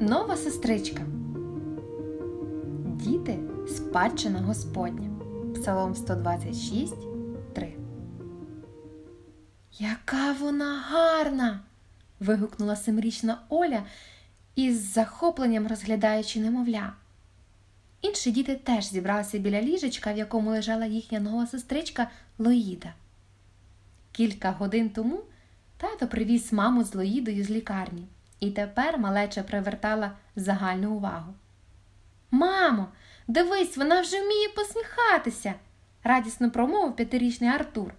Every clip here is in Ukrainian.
Нова сестричка. Діти спадщина Господня. Псалом 126, 3. Яка вона гарна. вигукнула семирічна Оля із захопленням розглядаючи немовля. Інші діти теж зібралися біля ліжечка, в якому лежала їхня нова сестричка Лоїда. Кілька годин тому тато привіз маму з Лоїдою з лікарні, і тепер малеча привертала загальну увагу. Мамо, дивись, вона вже вміє посміхатися, радісно промовив п'ятирічний Артур.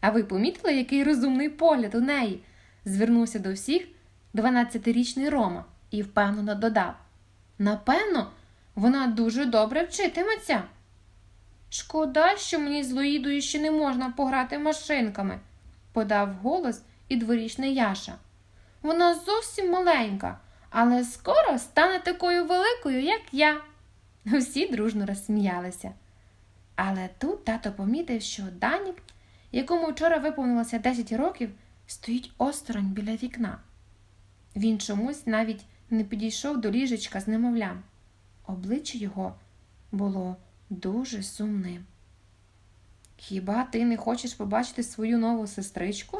А ви помітили, який розумний погляд у неї? звернувся до всіх дванадцятирічний Рома і впевнено додав. Напевно, вона дуже добре вчитиметься. Шкода, що мені з Лоїдою ще не можна пограти машинками, подав голос і дворічний Яша. Вона зовсім маленька, але скоро стане такою великою, як я. Всі дружно розсміялися. Але тут тато помітив, що Данік, якому вчора виповнилося 10 років, стоїть осторонь біля вікна. Він чомусь навіть не підійшов до ліжечка з немовлям. Обличчя його було дуже сумним. Хіба ти не хочеш побачити свою нову сестричку?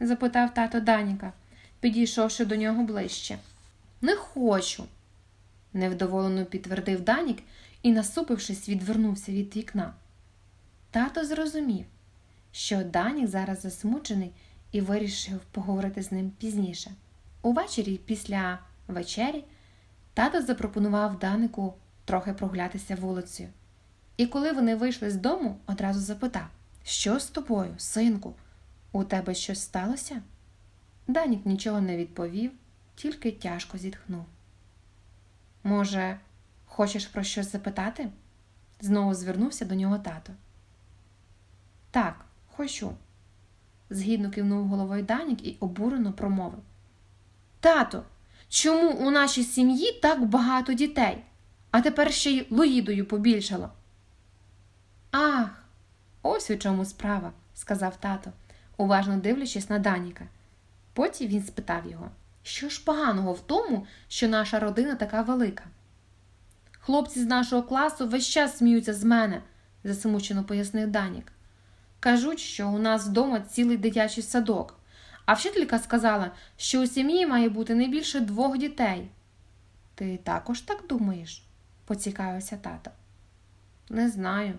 запитав тато Даніка, підійшовши до нього ближче. Не хочу, невдоволено підтвердив Данік і, насупившись, відвернувся від вікна. Тато зрозумів, що Данік зараз засмучений і вирішив поговорити з ним пізніше. Увечері, після вечері, тато запропонував Данику трохи прогулятися вулицею. І коли вони вийшли з дому, одразу запитав: Що з тобою, синку? У тебе щось сталося? Данік нічого не відповів, тільки тяжко зітхнув. Може, хочеш про щось запитати? Знову звернувся до нього тато. Так, хочу. Згідно кивнув головою Данік і обурено промовив. Тато, чому у нашій сім'ї так багато дітей, а тепер ще й Лоїдою побільшало? Ах, ось у чому справа, сказав тато, уважно дивлячись на Даніка. Потім він спитав його, що ж поганого в тому, що наша родина така велика? Хлопці з нашого класу весь час сміються з мене, засмучено пояснив Данік. Кажуть, що у нас вдома цілий дитячий садок, а вчителька сказала, що у сім'ї має бути не більше двох дітей. Ти також так думаєш? поцікавився тато. Не знаю,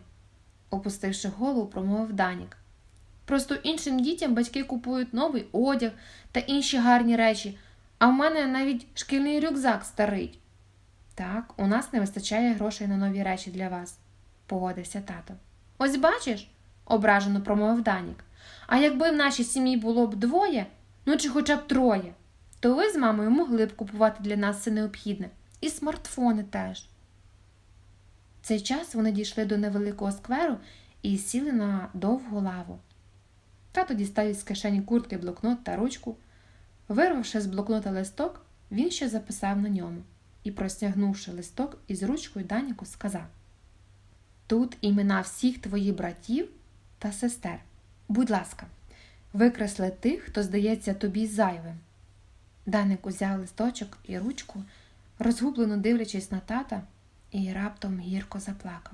опустивши голову, промовив Данік. Просто іншим дітям батьки купують новий одяг та інші гарні речі, а в мене навіть шкільний рюкзак старий. Так, у нас не вистачає грошей на нові речі для вас, погодився тато. Ось бачиш, ображено промовив Данік. А якби в нашій сім'ї було б двоє, ну чи хоча б троє, то ви з мамою могли б купувати для нас все необхідне, і смартфони теж. В цей час вони дійшли до невеликого скверу і сіли на довгу лаву. Тато дістав із кишені куртки блокнот та ручку. Вирвавши з блокнота листок, він ще записав на ньому і, простягнувши листок із ручкою Даніку, сказав: Тут імена всіх твоїх братів та сестер. Будь ласка, викресли тих, хто здається тобі зайвим. Даник узяв листочок і ручку, розгублено дивлячись на тата, і раптом гірко заплакав.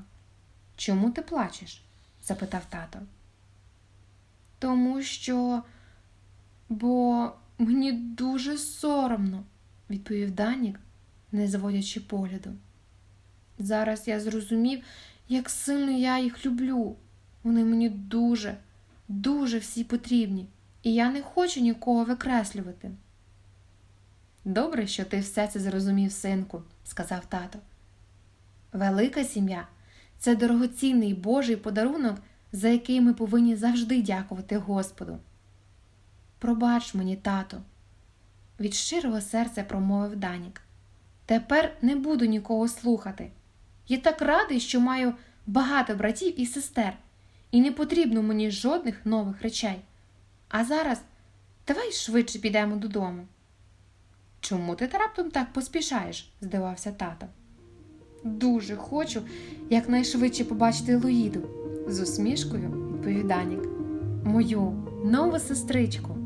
Чому ти плачеш? запитав тато. Тому що, бо мені дуже соромно, відповів Данік, не зводячи погляду. Зараз я зрозумів, як сильно я їх люблю. Вони мені дуже, дуже всі потрібні, і я не хочу нікого викреслювати. Добре, що ти все це зрозумів, синку, сказав тато. Велика сім'я це дорогоцінний Божий подарунок, за який ми повинні завжди дякувати Господу. Пробач мені, тато, від щирого серця промовив Данік. Тепер не буду нікого слухати. Я так радий, що маю багато братів і сестер, і не потрібно мені жодних нових речей. А зараз давай швидше підемо додому. Чому ти раптом так поспішаєш? здивався тато. Дуже хочу якнайшвидше побачити Луїду, з усмішкою відповів. Мою нову сестричку.